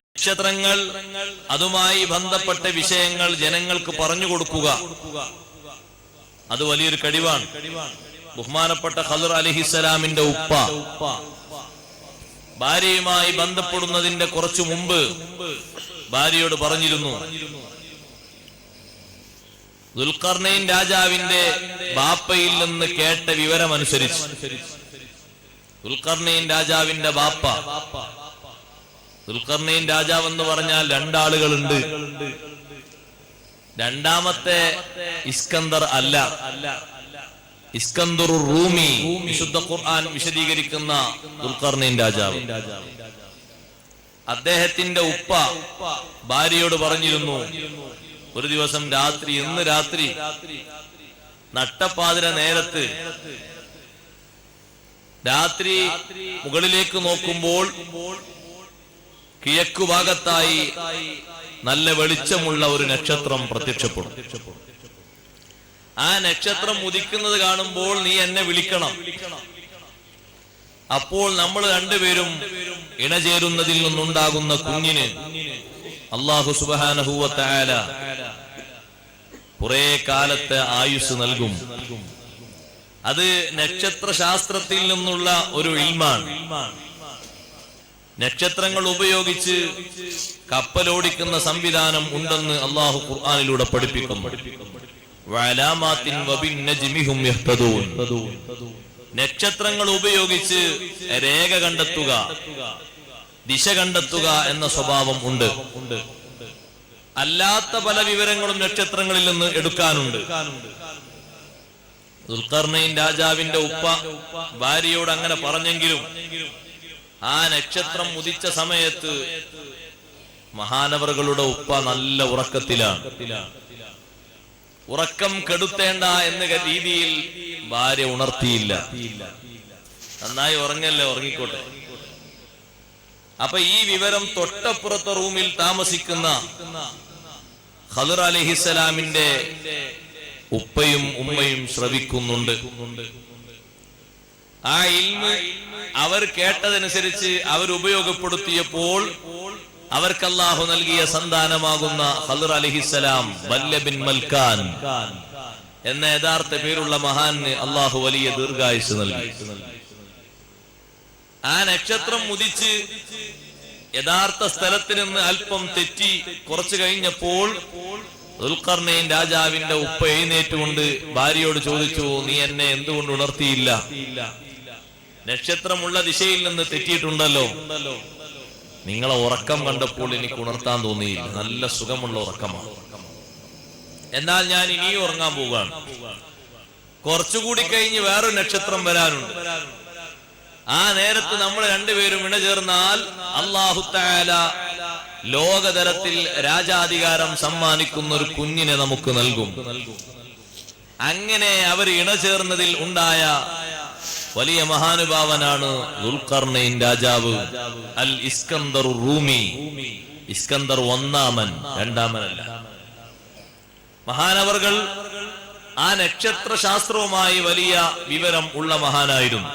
നക്ഷത്രങ്ങൾ അതുമായി ബന്ധപ്പെട്ട വിഷയങ്ങൾ ജനങ്ങൾക്ക് പറഞ്ഞു കൊടുക്കുക. അത് വലിയൊരു കഴിവാണ്. ബഹുമാനപ്പെട്ട ഖദർ അലഹിസലാമിന്റെ ഉപ്പ. ഭാര്യയുമായി ബന്ധപ്പെടുന്നതിന്റെ കുറച്ചു മുമ്പ് ഭാര്യയോട് പറഞ്ഞിരുന്നു. ദുൽഖർണയിൻ രാജാവിന്റെ ബാപ്പയിൽ നിന്ന് കേട്ട വിവരമനുസരിച്ച്. ദുൽഖർണയിൻ രാജാവിന്റെ ബാപ്പ. ദുൽഖർണയിൻ രാജാവ് എന്ന് പറഞ്ഞാൽ രണ്ടാളുകളുണ്ട്. രണ്ടാമത്തെ ഇസ്കന്ദർ അല്ല. ഇസ്കന്ദർ റൂമി വിശുദ്ധ ഖുർആൻ വിശദീകരിക്കുന്ന ദുൽഖർണയിൻ രാജാവ്. അദ്ദേഹത്തിന്റെ ഉപ്പ ഭാര്യയോട് പറഞ്ഞിരുന്നു ഒരു ദിവസം രാത്രി ഇന്ന് രാത്രി നട്ടപ്പാതിര നേരത്ത് രാത്രി മുകളിലേക്ക് നോക്കുമ്പോൾ കിഴക്കു ഭാഗത്തായി നല്ല വെളിച്ചമുള്ള ഒരു നക്ഷത്രം പ്രത്യക്ഷപ്പെടും. ആ നക്ഷത്രം ഉദിക്കുന്നത് കാണുമ്പോൾ നീ എന്നെ വിളിക്കണം. അപ്പോൾ നമ്മൾ രണ്ടുപേരും ഇണചേരുന്നതിൽ നിന്നുണ്ടാകുന്ന കുഞ്ഞിന് അള്ളാഹു സുബാനഹൂവത്തായ കുറെ കാലത്തെ ആയുസ് നൽകും. അത് നക്ഷത്ര ശാസ്ത്രത്തിൽ നിന്നുള്ള ഒരു ഇൽമാണ്. നക്ഷത്രങ്ങൾ ഉപയോഗിച്ച് കപ്പലോടിക്കുന്ന സംവിധാനം ഉണ്ടെന്ന് അള്ളാഹു ഖുർആാനിലൂടെ യഹ്തദൂൻ. നക്ഷത്രങ്ങൾ ഉപയോഗിച്ച് രേഖ കണ്ടെത്തുക ദിശ കണ്ടെത്തുക എന്ന സ്വഭാവം ഉണ്ട്. അല്ലാത്ത പല വിവരങ്ങളും നക്ഷത്രങ്ങളിൽ നിന്ന് എടുക്കാനുണ്ട്. ദുൽഖർണയിൻ രാജാവിന്റെ ഉപ്പ ഭാര്യയോട് അങ്ങനെ പറഞ്ഞെങ്കിലും ആ നക്ഷത്രം ഉദിച്ച സമയത്ത് മഹാനവറുകളുടെ ഉപ്പ നല്ല ഉറക്കത്തിലാണ്. ഉറക്കം കെടുത്തേണ്ട എന്ന രീതിയിൽ ഭാര്യ ഉണർത്തിയില്ല. നന്നായി ഉറങ്ങല്ലേ ഉറങ്ങിക്കോട്ടെ. അപ്പൊ ഈ വിവരം തൊട്ടപ്പുറത്തെ റൂമിൽ താമസിക്കുന്ന ഖദർ അലഹിസലാമിന്റെ ഉപ്പയും ഉമ്മയും ശ്രവിക്കുന്നുണ്ട്. ആ ഇൽമ് അവർ കേട്ടതനുസരിച്ച് അവർ ഉപയോഗപ്പെടുത്തിയപ്പോൾ അവർക്ക് അള്ളാഹു നൽകിയ സന്താനമാകുന്ന മൽക്കാൻ എന്ന യഥാർത്ഥ പേരുള്ള മഹാന് അള്ളാഹു വലിയ ദീർഘായുസ് നൽകി. ആ നക്ഷത്രം മുതിച്ച് യഥാർത്ഥ സ്ഥലത്ത് നിന്ന് അല്പം തെറ്റി കുറച്ചു കഴിഞ്ഞപ്പോൾ ദുൽഖർണയിൻ രാജാവിന്റെ ഉപ്പ എഴുന്നേറ്റുകൊണ്ട് ഭാര്യയോട് ചോദിച്ചു നീ എന്നെ എന്തുകൊണ്ട് ഉണർത്തിയില്ല? നക്ഷത്രമുള്ള ദിശയിൽ നിന്ന് തെറ്റിയിട്ടുണ്ടല്ലോ. നിങ്ങളെ ഉറക്കം കണ്ടപ്പോൾ എനിക്ക് ഉണർത്താൻ തോന്നിയില്ല. നല്ല സുഖമുള്ള ഉറക്കമാണ്. എന്നാൽ ഞാൻ ഇനിയും ഉറങ്ങാൻ പോവുകയാണ്. കുറച്ചുകൂടി കഴിഞ്ഞ് വേറൊരു നക്ഷത്രം വരാനുണ്ട്. ആ നേരത്ത് നമ്മൾ രണ്ടുപേരും ഇണചേർന്നാൽ അള്ളാഹുത്തായാല ലോകതലത്തിൽ രാജാധികാരം സമ്മാനിക്കുന്ന ഒരു കുഞ്ഞിനെ നമുക്ക് നൽകും. അങ്ങനെ അവർ ഇണചേർന്നതിൽ ഉണ്ടായ വലിയ മഹാനുഭാവനാണ് ദുൽഖർണയിൻ രാജാവ്. അൽ ഇസ്കന്ദർ റൂമി. ഇസ്കന്ദർ ഒന്നാമൻ രണ്ടാമനല്ല. മഹാനവർകൾ ആ നക്ഷത്ര ശാസ്ത്രവുമായി വലിയ വിവരം ഉള്ള മഹാനായിരുന്നു.